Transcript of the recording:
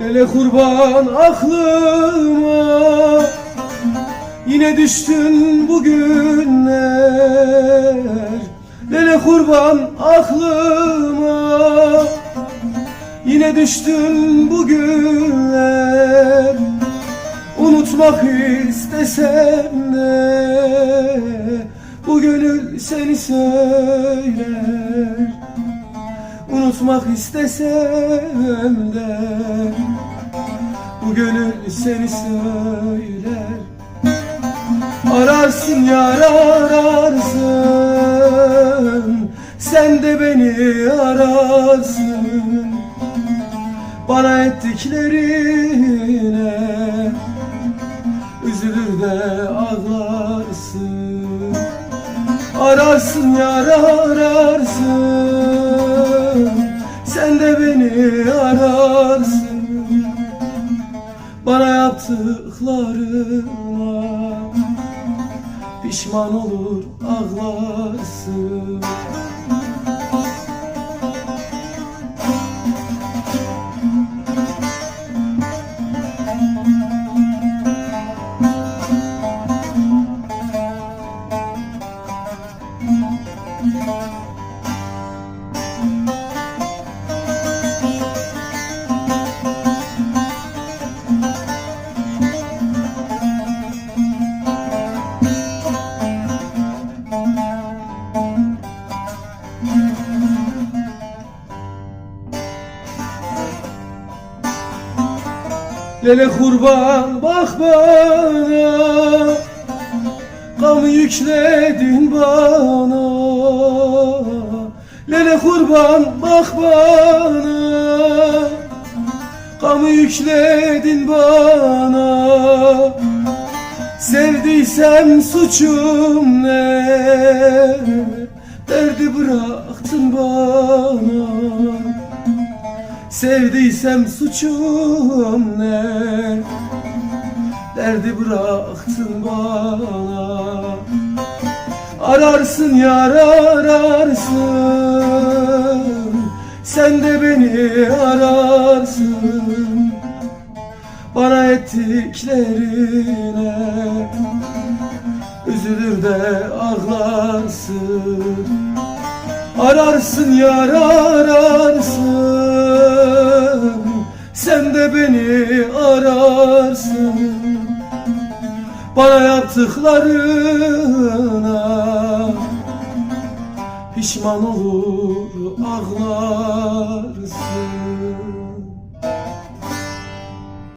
Lele kurban aklıma Yine düştün bugünler. Lele kurban aklıma Yine düştün bugünler Unutmak istesem de Bu gönül seni söyler. Unutmak istesem de Bu gönül seni söyler. Ararsın yar ararsın Sen de beni ararsın Bana ettiklerine Üzülür de ağlarsın. Ararsın yar ararsın. Sen de beni ararsın. Bana yaptıklarına Pişman olur ağlarsın Lele kurban bak bana. Gamı yükledin bana. Lele kurban bak bana. Gamı yükledin bana. Sevdiysem suçum ne? Derdi bıraktın bana Sevdiysem suçum ne? Derdi bıraktın bana. Ararsın yar ararsın. Sen de beni ararsın. Bana ettiklerine Üzülür de ağlarsın. Ararsın yar ararsın sen de beni ararsın. Bana yaptıklarına Pişman olur ağlarsın.